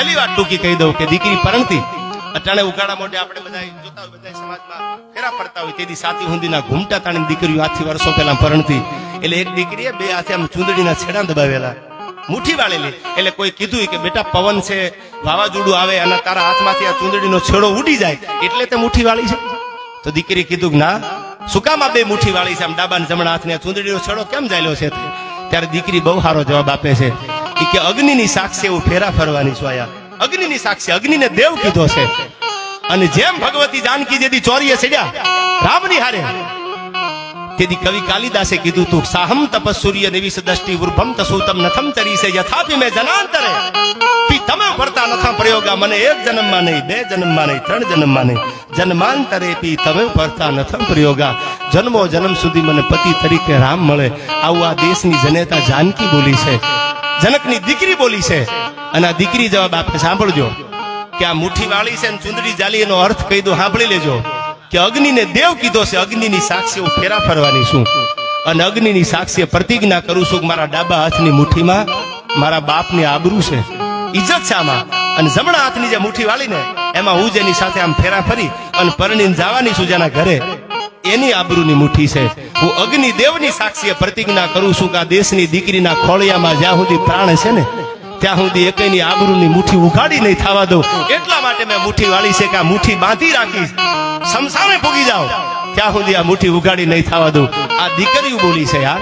છેલ્લી વાત ટૂંકી કહી દઉં કે દીકરી પરણતી. અટાણે ઉગાડા મોઢે આપણે બધા જોતા હોય બધા સમાજમાં ફેરા પડતા હોય. તેથી સાતી હુંદીના ઘૂમટા તાણી દીકરીઓ આથી વર્ષો પહેલા પરણતી. એટલે એક દીકરીએ બે હાથે આમ ચૂંદડીના છેડા દબાવેલા. મુઠ્ઠી વાળેલી. એટલે કોઈ કીધું કે બેટા પવન છે, વાવાઝોડું આવે, અને તારા હાથમાંથી આ ચૂંદડીનો છેડો ઉડી જાય. એટલે તે મુઠ્ઠી વાળી છે. તો દીકરી કીધું ના, શું બે મુઠ્ઠી વાળી છે? આમ ડાબા જમણા હાથને ચૂંદડીનો છેડો કેમ જાયલો છે ત્યારે દીકરી બહુ સારો જવાબ આપે છે. કે અગ્નિની સાક્ષી એવું ફેરા ફરવાની છું આયા. અગ્નિની સાક્ષી, અગ્નિને દેવ કીધો છે. અને જેમ ભગવતી જાનકી જેદી ચોરીએ સડ્યા, રામની હારે. તેથી કવિ કાલિદાસે કીધું તું, સાહમ તપસૂર્ય નિવિસ દ્રષ્ટિ ઉર્ભમ તસૂતમ નથમ તરીસે યથાપી મેં જનાંતરે. પી તમે ભરતા નથા પ્રયોગા, મને એક જન્મમાં નહીં, બે જન્મમાં નહીં, ત્રણ જન્મમાં નહીં. જન્માંતરે પી તમે ભરતા નથમ પ્રયોગા. જન્મો જન્મ સુધી મને પતિ તરીકે રામ મળે. આવું આ દેશની જનેતા જાનકી બોલી છે. જનકની દીકરી બોલી છે. અને આ દીકરી જવાબ આપે સાંભળજો. કે આ મુઠ્ઠી વાળી છે ને ચુંદડી જાલી, એનો અર્થ કહી દો, સાંભળી લેજો. કે અગ્નિને દેવ કીધો છે, અગ્નિની સાક્ષી હું ફેરા ફરવાની છું. અને અગ્નિની સાક્ષી પ્રતિજ્ઞા કરું છું મારા ડાબા હાથની મુઠ્ઠીમાં મારા બાપની આબરૂ છે. ઇજ્જત છે આમાં. અને જમણા હાથની જે મુઠ્ઠી વાળીને, એમાં હું જેની સાથે આમ ફેરા ફરી અને પરણીને જવાની છું જેના ઘરે એની આબરૂની મુઠ્ઠી છે. હું અગ્નિ દેવની સાક્ષીએ પ્રતિજ્ઞા કરું છું કે આ દેશની દીકરીના ખોળિયામાં જ્યાં સુધી પ્રાણ છે ને, ત્યાં સુધી એકની આબરૂની મુઠ્ઠી ઉઘાડી નહીં થવા દઉં. એટલા માટે મેં મુઠ્ઠી વાળી છે કે આ મુઠ્ઠી બાંધી રાખીશ. સમસામે પૂગી જાઓ ત્યાં સુધી આ મુઠ્ઠી ઉઘાડી નહીં થવા દઉં. આ દીકરીઓ બોલી છે યાર.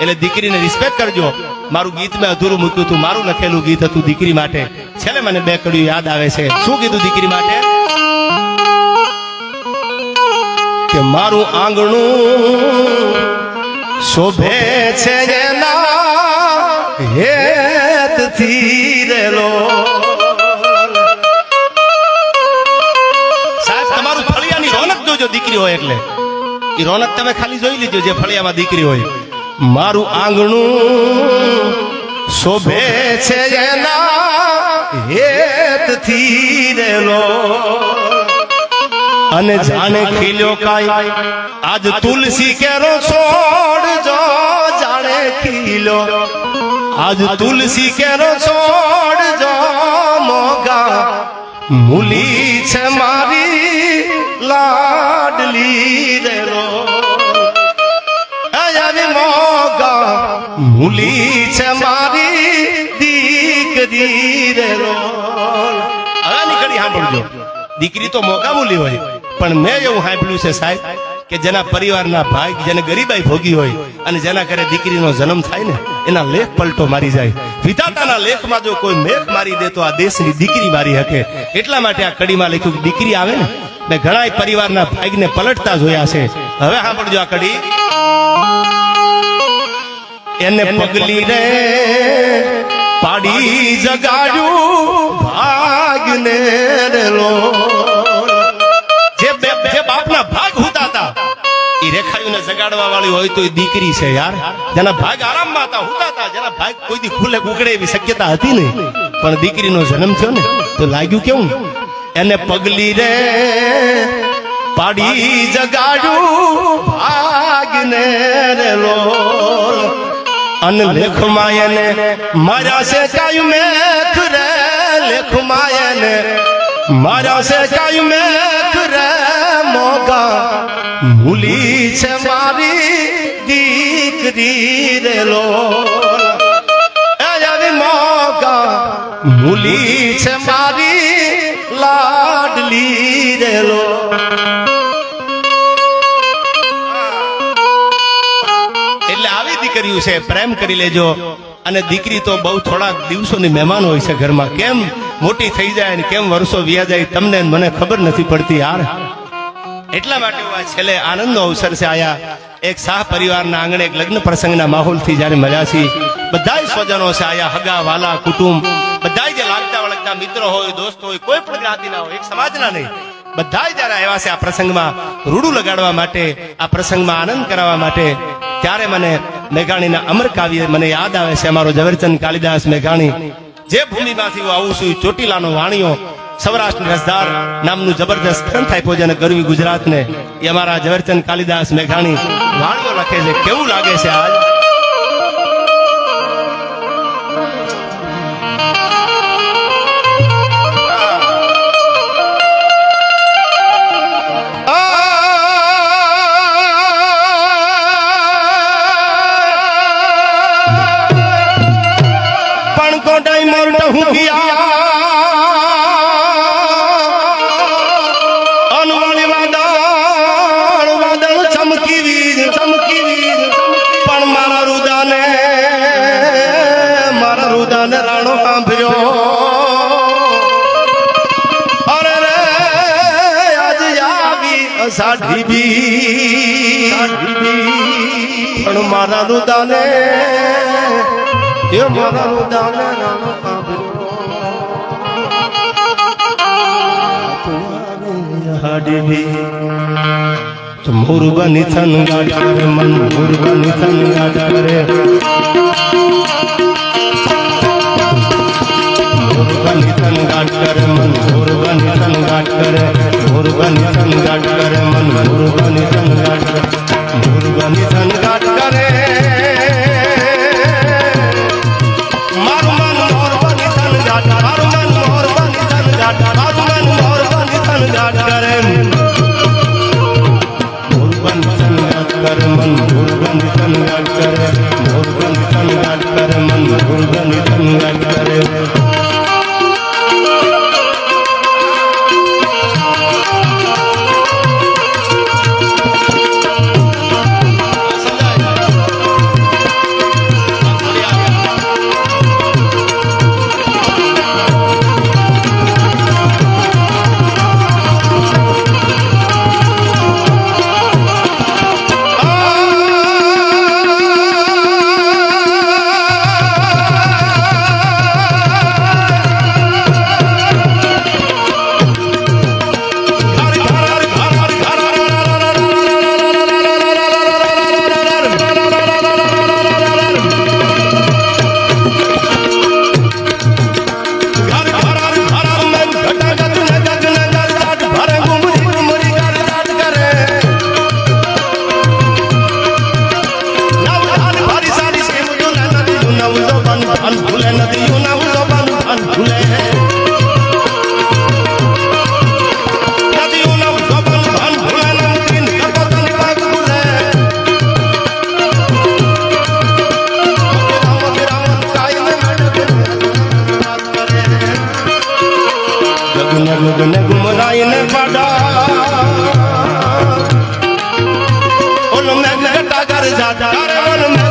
એટલે દીકરીને રિસ્પેક્ટ કરજો. મારું ગીત મેં અધૂરું મૂક્યું હતું. મારું લખેલું ગીત હતું દીકરી માટે. છેલ્લે મને બે કડીઓ યાદ આવે છે. શું કીધું દીકરી માટે? કે મારું આંગણું શોભે છે એના હેતથી રેલો સાહેબ, તમારું ફળિયાની રોનક જોજો, દીકરી હોય એટલે. એ રોનક તમે ખાલી જોઈ લીજો, જે ફળિયામાં દીકરી હોય. મારું આંગણું શોભે છે એના હેતથી રેલો અને જાણે ખીલ્યો કાય આજ તુલસી કેરો છોડ જો જાણે ખીલ્યો. આજ તુલસી કેરો છોડ જો મોગા. મૂલી છે મારી લાડલી રે રો આવી મોગા. મૂલી છે મારી દીકરી રે રો નીકળી સાંભળજો દીકરી તો મોગા મૂલી હોય. પણ મેં એવું સાંભળ્યું છે સાહેબ કે જેના પરિવારના ભાઈ જેને ગરીબાઈ ભોગી હોય અને જેના ઘરે દીકરીનો જન્મ થાય ને, એના લેખ પલટો મારી જાય. વિધાતાના લેખમાં જો કોઈ મેખ મારી દે તો આ દેશની દીકરી મારી હકે એટલા માટે આ કડીમાં લખ્યું કે દીકરી આવે ને, મેં ઘણા પરિવારના ભાગને પલટતા જોયા છે. હવે સાંભળજો આ કડી. એને પગલી રે પાડી જગાડ્યું રેખાયુને જગાડવા વાળી હોય તો એ દીકરી છે યાર. જેના ભાગ આરામમાં હતા, હુતા હતા. જેના ભાગ કોઈ દી ખુલ્લે ઉગડે એવી શક્યતા હતી ને પણ દીકરીનો જન્મ થયો ને, તો લાગ્યું કેવું? એને પગલી રે પાડી જગાડ્યું ભાગને રે લો અન લેખમાં એને મારા સે કાયું મેખ રે લેખ માયને મારા સે કાયું મેખ મૂલી છે મારી દીકરી રે લો આવી મોગા, ભૂલી છે મારી લાડલી રે લો એટલે આવી દીકરીઓ છે, પ્રેમ કરી લેજો. અને દીકરી તો બહુ થોડાક દિવસોની મહેમાન હોય છે ઘરમાં. કેમ મોટી થઈ જાય ને કેમ વર્ષો વ્યા જાય, તમને મને ખબર નથી પડતી યાર. એટલા માટે હું આ છેલ્લે અવસર છે. આયા એક શાહ પરિવારના આંગણે એક લગ્ન પ્રસંગના માહોલથી જ્યારે મળ્યા છીએ, બધાય સ્વજનો છે આયા હગા, વાલા, કુટુંબ, બધાય જે લાગતા વળગતા મિત્રો હોય, દોસ્ત હોય, કોઈ પણ જ્ઞાતિના હોય, એક સમાજના નહીં, બધાય જ્યારે આવ્યા છે આ પ્રસંગમાં રૂડું લગાડવા માટે, આ પ્રસંગમાં આનંદ કરાવવા માટે, ત્યારે મને મેઘાણીના અમર કાવ્ય મને યાદ આવે છે. અમારો ઝવેરચંદ કાલિદાસ મેઘાણી, જે ભૂમિમાંથી હું આવું છું ચોટીલાનો વાણિયો સૌરાષ્ટ્ર રસદાર નામનું જબરદસ્ત ગ્રંથ આપ્યો છે અને ગરવી ગુજરાતને. એ અમારા ઝવેરચંદ કાલિદાસ મેઘાણી વાણીઓ લખે છે. કેવું લાગે છે આજ? પણ કોટાઈ મોરટા હું ગયા. સાઢી બી. પણ મારા રુદાને એ મારા રુદાને હાડી બી. મોરબની થનગાડા રે, મન મોરબની થનગાડા રે. મોરબની થનગાડા રે, મન મોરબની થનગાડા રે. મુરગની સંગાટ કરે મન મુરગની સંગાટ મુરગની સંગાટ કરે. રુદન રુદન ગુમરાય ને પડા ઓલ મેં ઘટા ઘર જાતા ઓલ મેં